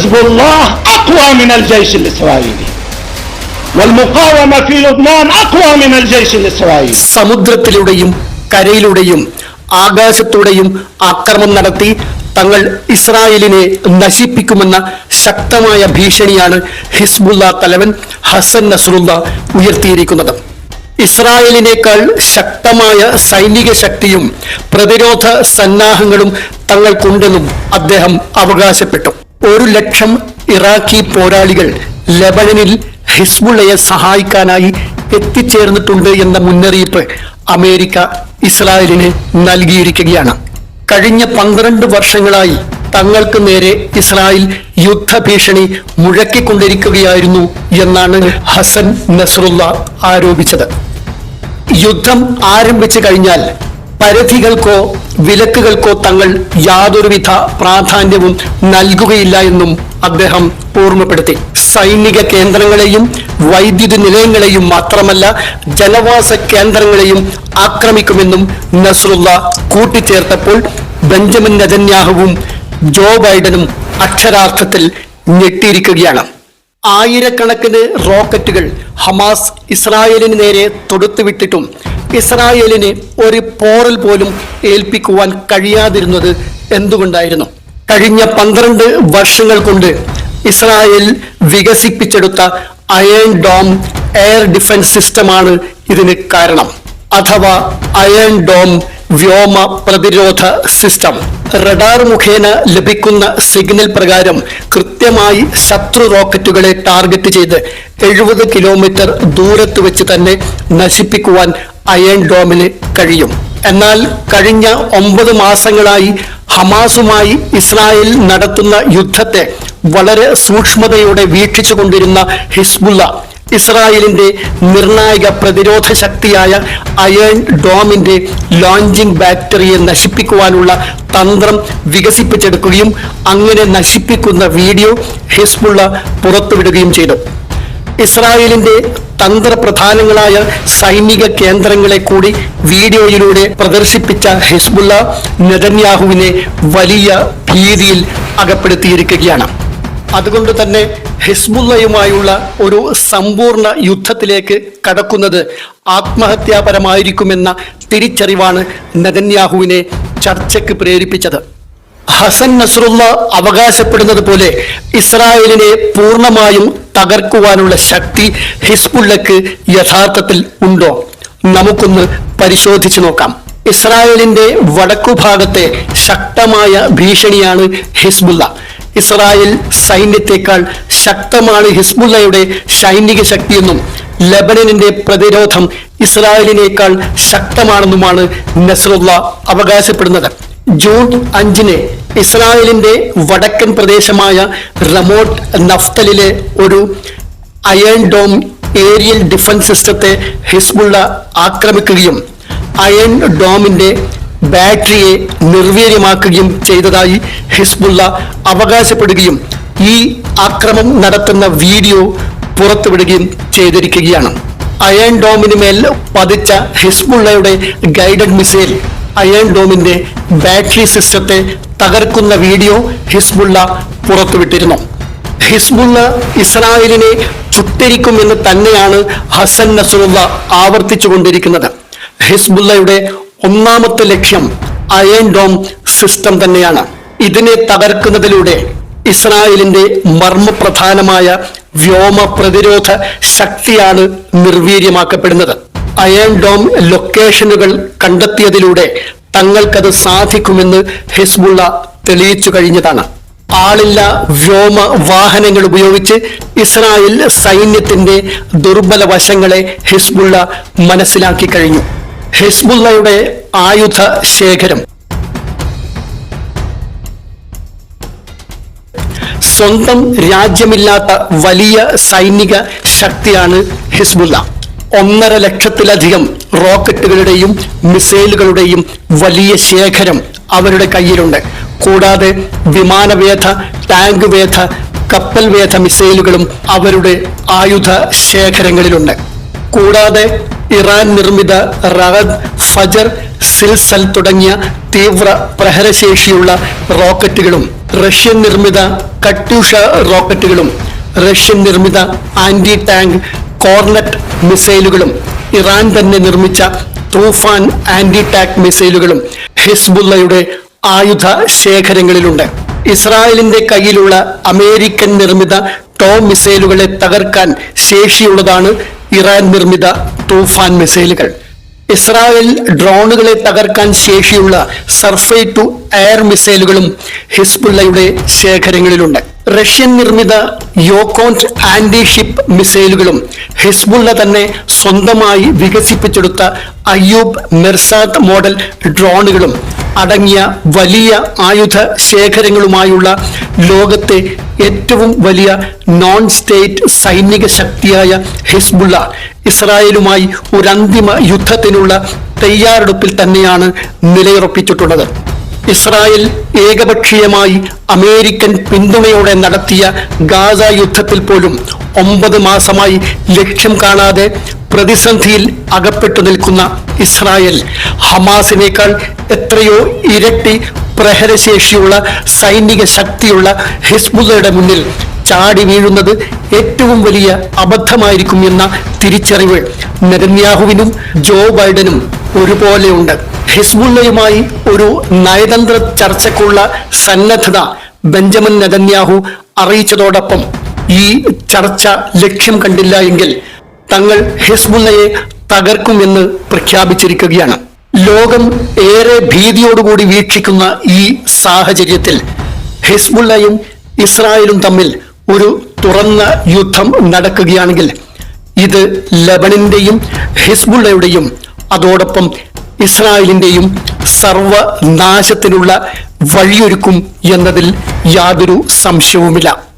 حزب الله أقوى من الجيش الإسرائيلي والمقاومة في لبنان أقوى من الجيش الإسرائيلي സമുദ്രത്തിലൂടെയും കരയിലൂടെയും ആകാശത്തൂടെയും ആക്രമണം നടത്തി തങ്ങൾ ഇസ്രായേലിനെ നശിപ്പിക്കുമെന്ന ശക്തമായ ഭീഷണിയാണ് ഹിസ്ബുള്ള തലവൻ ഹസൻ നസ്രുള്ള ഉയർത്തിയിരിക്കുന്നത് ഇസ്രായേലിനേക്കാൾ ശക്തമായ സൈനിക ശക്തിയും പ്രതിരോധ സന്നാഹങ്ങളും തങ്ങൾക്കുണ്ടെന്നും അദ്ദേഹം അവകാശപ്പെട്ടു ഒരു ലക്ഷം ഇറാഖി പോരാളികൾ ലബനനിൽ ഹിസ്ബുള്ളയെ സഹായിക്കാനായി എത്തിച്ചേർന്നിട്ടുണ്ട് എന്ന മുന്നറിയിപ്പ് അമേരിക്ക ഇസ്രായേലിന് നൽകിയിരിക്കുകയാണ്. കഴിഞ്ഞ പന്ത്രണ്ട് വർഷങ്ങളായി തങ്ങൾക്ക് നേരെ ഇസ്രായേൽ യുദ്ധഭീഷണി മുഴക്കിക്കൊണ്ടിരിക്കുകയായിരുന്നു എന്നാണ് ഹസൻ നസറുല്ല ആരോപിച്ചത്. യുദ്ധം ആരംഭിച്ചു കഴിഞ്ഞാൽ പരിധികൾക്കോ വിലക്കുകൾക്കോ തങ്ങൾ യാതൊരുവിധ പ്രാധാന്യവും നൽകുകയില്ല എന്നും അദ്ദേഹം ഓർമ്മപ്പെടുത്തി. സൈനിക കേന്ദ്രങ്ങളെയും വൈദ്യുതി നിലയങ്ങളെയും മാത്രമല്ല ജനവാസ കേന്ദ്രങ്ങളെയും ആക്രമിക്കുമെന്നും നസ്രുള്ള കൂട്ടിച്ചേർത്തപ്പോൾ ബെഞ്ചമിൻ നെതന്യാഹുവും ജോ ബൈഡനും അക്ഷരാർത്ഥത്തിൽ ഞെട്ടിയിരിക്കുകയാണ്. ആയിരക്കണക്കിന് റോക്കറ്റുകൾ ഹമാസ് ഇസ്രായേലിന് നേരെ തൊടുത്തുവിട്ടിട്ടും ഇസ്രായേലിന് ഒരു പോറൽ പോലും ഏൽപ്പിക്കുവാൻ കഴിയാതിരുന്നത് എന്തുകൊണ്ടായിരുന്നു? കഴിഞ്ഞ പന്ത്രണ്ട് വർഷങ്ങൾ കൊണ്ട് ഇസ്രായേൽ വികസിപ്പിച്ചെടുത്ത അയൺ ഡോം എയർ ഡിഫൻസ് സിസ്റ്റമാണ് ഇതിന് കാരണം. അഥവാ അയൺ ഡോം വ്യോമ പ്രതിരോധ സിസ്റ്റം. റഡാർ മുഖേന ലഭിക്കുന്ന സിഗ്നൽ പ്രകാരം കൃത്യമായി ശത്രു റോക്കറ്റുകളെ ടാർഗറ്റ് ചെയ്ത് എഴുപത് കിലോമീറ്റർ ദൂരത്ത് വെച്ച് തന്നെ നശിപ്പിക്കുവാൻ അയൺ ഡോമിന് കഴിയും. എന്നാൽ കഴിഞ്ഞ ഒമ്പത് മാസങ്ങളായി ഹമാസുമായി ഇസ്രായേൽ നടത്തുന്ന യുദ്ധത്തെ വളരെ സൂക്ഷ്മതയോടെ വീക്ഷിച്ചുകൊണ്ടിരുന്ന ഹിസ്ബുള്ള ഇസ്രായേലിന്റെ നിർണായക പ്രതിരോധ ശക്തിയായ അയൺ ഡോമിന്റെ ലോഞ്ചിങ് ബാറ്ററിയെ നശിപ്പിക്കുവാനുള്ള തന്ത്രം വികസിപ്പിച്ചെടുക്കുകയും അങ്ങനെ നശിപ്പിക്കുന്ന വീഡിയോ ഹിസ്ബുള്ള പുറത്തുവിടുകയും ചെയ്തു. ഇസ്രായേലിന്റെ തന്ത്രപ്രധാനങ്ങളായ സൈനിക കേന്ദ്രങ്ങളെ കൂടി വീഡിയോയിലൂടെ പ്രദർശിപ്പിച്ച ഹിസ്ബുള്ള നെതന്യാഹുവിനെ വലിയ ഭീതിയിൽ അകപ്പെടുത്തിയിരിക്കുകയാണ്. അതുകൊണ്ട് തന്നെ ഹിസ്ബുള്ളയുമായുള്ള ഒരു സമ്പൂർണ യുദ്ധത്തിലേക്ക് കടക്കുന്നത് ആത്മഹത്യാപരമായിരിക്കുമെന്ന തിരിച്ചറിവാണ് നഗന്യാഹുവിനെ ചർച്ചയ്ക്ക് പ്രേരിപ്പിച്ചത്. ഹസൻ നസ്രുള്ള അവകാശപ്പെടുന്നത് പോലെ ഇസ്രായേലിനെ പൂർണമായും തകർക്കുവാനുള്ള ശക്തി ഹിസ്ബുള്ളക്ക് യഥാർത്ഥത്തിൽ ഉണ്ടോ? നമുക്കൊന്ന് പരിശോധിച്ചു നോക്കാം. ഇസ്രായേലിന്റെ വടക്കുഭാഗത്തെ ശക്തമായ ഭീഷണിയാണ് ഹിസ്ബുള്ള. ഇസ്രായേൽ സൈന്യത്തെക്കാൾ ശക്തമാണ് ഹിസ്ബുള്ളയുടെ സൈനിക ശക്തിയെന്നും ലബനനിന്റെ പ്രതിരോധം ഇസ്രായേലിനേക്കാൾ ശക്തമാണെന്നുമാണ് നസ്രുള്ള അവകാശപ്പെടുന്നത്. ജൂൺ അഞ്ചിന് ഇസ്രായേലിന്റെ വടക്കൻ പ്രദേശമായ റമോട്ട് നഫ്തലിലെ ഒരു അയൺ ഡോം ഏരിയൽ ഡിഫൻസ് സിസ്റ്റത്തെ ഹിസ്ബുള്ള ആക്രമിക്കുകയും അയൺ ഡോമിന്റെ ബാറ്ററിയെ നിർവീര്യമാക്കുകയും ചെയ്തതായി ഹിസ്ബുള്ള അവകാശപ്പെടുകയും ഈ ആക്രമം നടത്തുന്ന വീഡിയോ പുറത്തുവിടുകയും ചെയ്തിരിക്കുകയാണ്. അയൺ ഡോമിന് മേൽ പതിച്ച ഹിസ്ബുള്ളയുടെ ഗൈഡഡ് മിസൈൽ അയൺ ഡോമിന്റെ ബാറ്ററി സിസ്റ്റത്തെ തകർക്കുന്ന വീഡിയോ ഹിസ്ബുള്ള പുറത്തുവിട്ടിരുന്നു. ഹിസ്ബുള്ള ഇസ്രായേലിനെ ചുട്ടരിക്കുമെന്ന് തന്നെയാണ് ഹസൻ നസറുള്ള ആവർത്തിച്ചു കൊണ്ടിരിക്കുന്നത് ഹിസ്ബുള്ളയുടെ ഒന്നാമത്തെ ലക്ഷ്യം അയൺ ഡോം സിസ്റ്റം തന്നെയാണ്. ഇതിനെ തകർക്കുന്നതിലൂടെ ഇസ്രായേലിന്റെ മർമ്മപ്രധാനമായ വ്യോമ പ്രതിരോധ ശക്തിയാണ് നിർവീര്യമാക്കപ്പെടുന്നത്. അയൺ ഡോം ലൊക്കേഷനുകൾ കണ്ടെത്തിയതിലൂടെ തങ്ങൾക്കത് സാധിക്കുമെന്ന് ഹിസ്ബുള്ള തെളിയിച്ചു കഴിഞ്ഞതാണ്. ആളില്ല വ്യോമ വാഹനങ്ങൾ ഉപയോഗിച്ച് ഇസ്രായേൽ സൈന്യത്തിന്റെ ദുർബല വശങ്ങളെ ഹിസ്ബുള്ള മനസ്സിലാക്കി കഴിഞ്ഞു. ഹിസ്ബുള്ളയുടെ ആയുധ ശേഖരം. സ്വന്തം രാജ്യമില്ലാത്ത വലിയ സൈനിക ശക്തിയാണ് ഹിസ്ബുല്ല ഒന്നര ലക്ഷത്തിലധികം റോക്കറ്റുകളുടെയും മിസൈലുകളുടെയും വലിയ ശേഖരം അവരുടെ കയ്യിലുണ്ട്. കൂടാതെ വിമാനവേധ ടാങ്ക് വേധ കപ്പൽ വേധ മിസൈലുകളും അവരുടെ ആയുധ ശേഖരങ്ങളിലുണ്ട്. കൂടാതെ ഇറാൻ നിർമ്മിത റഹദ് ഫജർ സിൽസൽ തുടങ്ങിയ തീവ്ര പ്രഹരശേഷിയുള്ള റോക്കറ്റുകളും റഷ്യൻ നിർമ്മിത കട്യൂഷ റോക്കറ്റുകളും റഷ്യൻ നിർമ്മിത ആന്റി ടാങ്ക് കോർണറ്റ് മിസൈലുകളും ഇറാൻ തന്നെ നിർമ്മിച്ച തൂഫാൻ ആന്റി ടാങ്ക് മിസൈലുകളും ഹിസ്ബുള്ളയുടെ ആയുധ ശേഖരങ്ങളിലുണ്ട്. ഇസ്രായേലിന്റെ കയ്യിലുള്ള അമേരിക്കൻ നിർമ്മിത ടോ മിസൈലുകളെ തകർക്കാൻ ശേഷിയുള്ളതാണ് ഇറാൻ നിർമ്മിത തൂഫാൻ മിസൈലുകൾ. ഇസ്രായേൽ ഡ്രോണുകളെ തകർക്കാൻ ശേഷിയുള്ള സർഫേ ടു എയർ മിസൈലുകളും ഹിസ്ബുള്ളയുടെ ശേഖരങ്ങളിലുണ്ട്. റഷ്യൻ നിർമ്മിത യോക്കോണ്ട് ആന്റി ഷിപ്പ് മിസൈലുകളും ഹിസ്ബുള്ള തന്നെ സ്വന്തമായി വികസിപ്പിച്ചെടുത്ത അയ്യൂബ് മെർസാദ് മോഡൽ ഡ്രോണുകളും അടങ്ങിയ വലിയ ആയുധ ശേഖരങ്ങളുമായുള്ള ലോകത്തെ ഏറ്റവും വലിയ നോൺ സ്റ്റേറ്റ് സൈനിക ശക്തിയായ ഹിസ്ബുള്ള ഇസ്രായേലുമായി ഒരു അന്തിമ യുദ്ധത്തിനുള്ള തയ്യാറെടുപ്പിൽ തന്നെയാണ് നിലയുറപ്പിച്ചിട്ടുള്ളത്. ഇസ്രായേൽ ഏകപക്ഷീയമായി അമേരിക്കൻ പിന്തുണയോടെ നടത്തിയ ഗാസ യുദ്ധത്തിൽ പോലും ഒമ്പത് മാസമായി ലക്ഷ്യം കാണാതെ പ്രതിസന്ധിയിൽ അകപ്പെട്ടു നിൽക്കുന്ന ഇസ്രായേൽ ഹമാസിനേക്കാൾ എത്രയോ ഇരട്ടി പ്രഹരശേഷിയുള്ള സൈനിക ശക്തിയുള്ള ഹിസ്ബുള്ളയുടെ മുന്നിൽ ചാടി വീഴുന്നത് ഏറ്റവും വലിയ അബദ്ധമായിരിക്കും എന്ന തിരിച്ചറിവ് നെതന്യാഹുവിനും ജോ ബൈഡനും ഒരുപോലെയുണ്ട്. ഹിസ്ബുള്ളയുമായി ഒരു നയതന്ത്ര ചർച്ചയ്ക്കുള്ള സന്നദ്ധത ബെഞ്ചമിൻ നെതന്യാഹു അറിയിച്ചതോടൊപ്പം ഈ ചർച്ച ലക്ഷ്യം കണ്ടില്ല എങ്കിൽ തങ്ങൾ ഹിസ്ബുള്ളയെ തകർക്കുമെന്ന് പ്രഖ്യാപിച്ചിരിക്കുകയാണ്. ലോകം ഏറെ ഭീതിയോടുകൂടി വീക്ഷിക്കുന്ന ഈ സാഹചര്യത്തിൽ ഹിസ്ബുള്ളയും ഇസ്രായേലും തമ്മിൽ ഒരു തുറന്ന യുദ്ധം നടക്കുകയാണെങ്കിൽ ഇത് ലബണിന്റെയും ഹിസ്ബുള്ളയുടെയും അതോടൊപ്പം ഇസ്രായേലിന്റെയും സർവനാശത്തിനുള്ള വഴിയൊരുക്കും എന്നതിൽ യാതൊരു സംശയവുമില്ല.